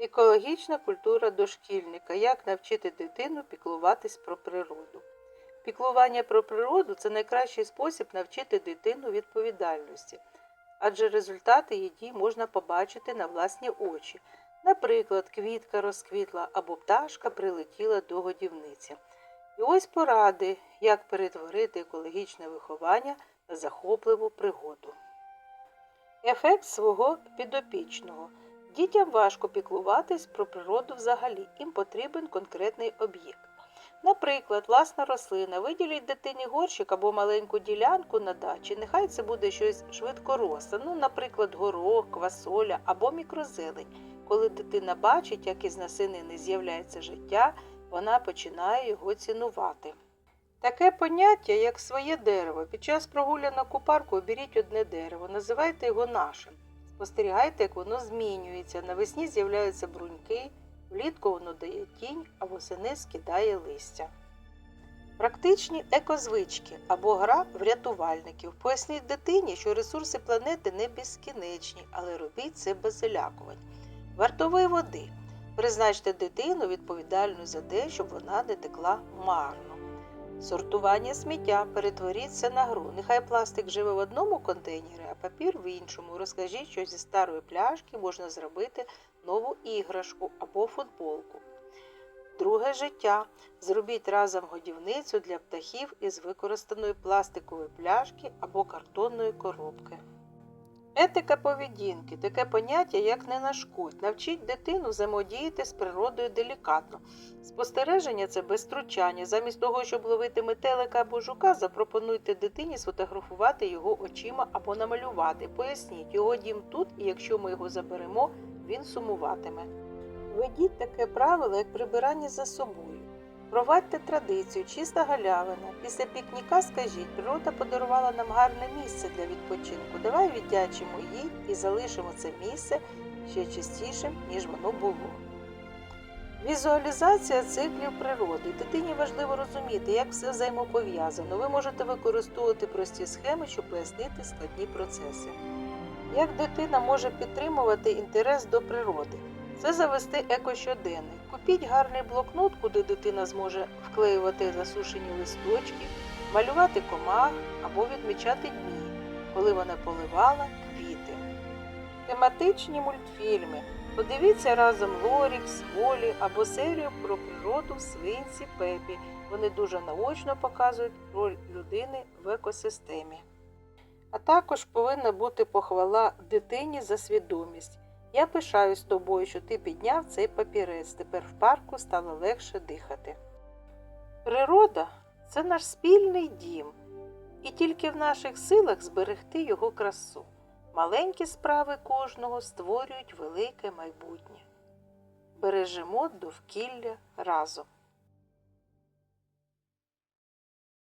Екологічна культура дошкільника. Як навчити дитину піклуватись про природу. Піклування про природу це найкращий спосіб навчити дитину відповідальності, адже результати її дій можна побачити на власні очі. Наприклад, квітка розквітла або пташка прилетіла до годівниці. І ось поради, як перетворити екологічне виховання на захопливу пригоду. Ефект свого підопічного. Дітям важко піклуватись про природу взагалі, їм потрібен конкретний об'єкт. Наприклад, власна рослина, виділіть дитині горщик або маленьку ділянку на дачі, нехай це буде щось швидкоросте, ну, наприклад, горох, квасоля або мікрозелень. Коли дитина бачить, як із насинини з'являється життя, вона починає його цінувати. Таке поняття, як своє дерево. Під час прогулянок у парку оберіть одне дерево, називайте його нашим. Спостерігайте, як воно змінюється. Навесні з'являються бруньки, влітку воно дає тінь, а восени скидає листя. Практичні екозвички або гра врятувальників. Поясніть дитині, що ресурси планети не безкінечні, але робіть це без залякувань. Вартової води. Призначте дитину відповідальною за те, щоб вона не текла марно. Сортування сміття. Перетворіть це на гру. Нехай пластик живе в одному контейнері, а папір в іншому. Розкажіть, що зі старої пляшки можна зробити нову іграшку або футболку. Друге життя. Зробіть разом годівницю для птахів із використаної пластикової пляшки або картонної коробки. Етика поведінки таке поняття, як не нашкодь. Навчіть дитину взаємодіяти з природою делікатно. Спостереження це без втручання. Замість того, щоб ловити метелика або жука, запропонуйте дитині сфотографувати його очима або намалювати. Поясніть, його дім тут, і якщо ми його заберемо, він сумуватиме. Введіть таке правило, як прибирання за собою. Провадьте традицію, чиста галявина. Після пікніка скажіть, природа подарувала нам гарне місце для відпочинку. Давай віддячимо їй і залишимо це місце ще чистішим, ніж воно було. Візуалізація циклів природи. Дитині важливо розуміти, як все взаємопов'язано. Ви можете використовувати прості схеми, щоб пояснити складні процеси. Як дитина може підтримувати інтерес до природи? Це завести екощоденник. Купіть гарний блокнот, куди дитина зможе вклеювати засушені листочки, малювати комах або відмічати дні, коли вона поливала квіти. Тематичні мультфільми. Подивіться разом Лорікс, Волі або серію про природу свинці Пепі. Вони дуже наочно показують роль людини в екосистемі. А також повинна бути похвала дитині за свідомість. Я пишаюсь тобою, що ти підняв цей папірець. Тепер в парку стало легше дихати. Природа це наш спільний дім, і тільки в наших силах зберегти його красу. Маленькі справи кожного створюють велике майбутнє. Бережемо довкілля разом.